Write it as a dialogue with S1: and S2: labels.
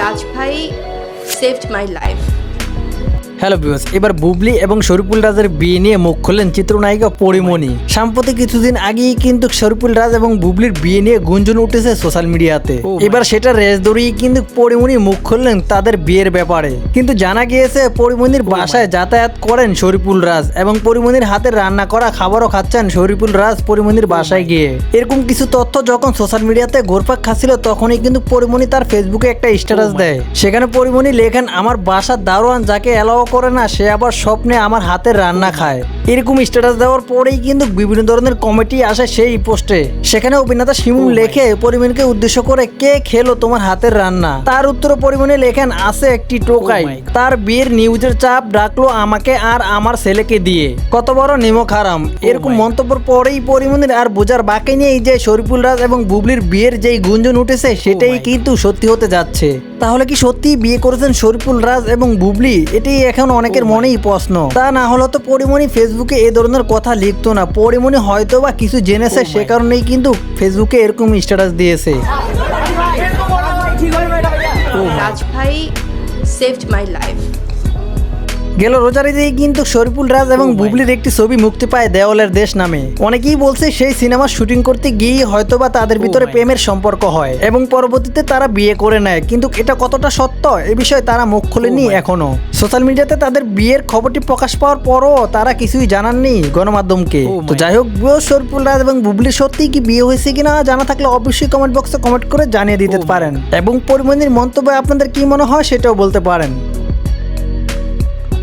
S1: রাজ ভাই saved my life
S2: hello viewers এবার বুবলি এবং শরীফুল রাজের বিয়ে নিয়ে মুখ খুললেন চিত্রনায়িকা পরিমণি। সাম্প্রতিক কিছুদিন আগেই কিন্তু শরীফুল রাজ এবং বুবলির বিয়ে নিয়ে গুঞ্জন উঠেছে সোশ্যাল মিডিয়াতে এবার সেটা রেস ধরেই কিন্তু পরিমণি মুখ খুললেন তাদের বিয়ের ব্যাপারে। কিন্তু জানা গিয়েছে পরিমণির বাসায় যাতায়াত করেন শরীফুল রাজ এবং পরিমণির হাতে রান্না করা খাবারও খাচ্ছেন শরীফুল রাজ পরিমণির বাসায় গিয়ে। এরকম কিছু তথ্য যখন সোশ্যাল মিডিয়াতে ঘোরপাক খাচ্ছিল তখনই কিন্তু পরিমণি তার ফেসবুকে একটা স্ট্যাটাস দেয়। সেখানে পরিমণি লেখেন আমার বাসার দারোয়ান যাকে অ্যালাও করে না সে আবার স্বপ্নে আমার হাতের রান্না খায়। এরকম স্ট্যাটাস দেওয়ার পরেই কিন্তু বিভিন্ন ধরনের কমেডি আসে সেই পোস্টে সেখানে অভিনেতা শিমুল লেখে পরিমণিকে উদ্দেশ্য করে কে খেলো তোমার হাতের রান্না? তার উত্তরে পরিমণি লেখেন আছে একটি টোকাই। তার বিয়ের নিউজের চাপ ডাকলো আমাকে আর আমার ছেলেকে দিয়ে। কত বড় নিমক হারাম। এরকম মন্তব্যের পরেই পরিমণির আর বোঝার বাকি নেই যে শরীফুল রাজ এবং বুবলির বিয়ের যেই গুঞ্জন উঠেছে সেটাই কিন্তু সত্যি হতে যাচ্ছে। তাহলে কি সত্যি বিয়ে করেছেন শরীফুল রাজ এবং বুবলি? এটি এখন অনেকের মনেই প্রশ্ন। তা না হলে তো পরিমণি ফেসবুকে এ ধরনের কথা লিখতো না। পরিমণি হয়তো বা কিছু জেনেছে সে কারণেই কিন্তু ফেসবুকে এরকম স্ট্যাটাস দিয়েছে।
S1: রাজ ভাই সেভড মাই লাইফ
S2: গেল রোজার ঈদেই কিন্তু শরীফুল রাজ এবং বুবলির একটি ছবি মুক্তি পায় দেওয়ালের দেশ নামে। অনেকেই বলছে সেই সিনেমা শুটিং করতে গিয়েই হয়তোবা তাদের ভিতরে প্রেমের সম্পর্ক হয় এবং পরবর্তীতে তারা বিয়ে করে নেয়। কিন্তু এটা কতটা সত্য? এ বিষয়ে তারা মুখ খোলেনি এখনও। সোশ্যাল মিডিয়াতে তাদের বিয়ের খবরটি প্রকাশ পাওয়ার পরও তারা কিছুই জানাননি গণমাধ্যমকে। তো যাই হোক শরীফুল রাজ এবং বুবলির সত্যি কি বিয়ে হয়েছে কিনা জানা থাকলে অবশ্যই কমেন্ট বক্সে কমেন্ট করে জানিয়ে দিতে পারেন। এবং পরিমণির মন্তব্যে আপনাদের কি মনে হয় সেটাও বলতে পারেন।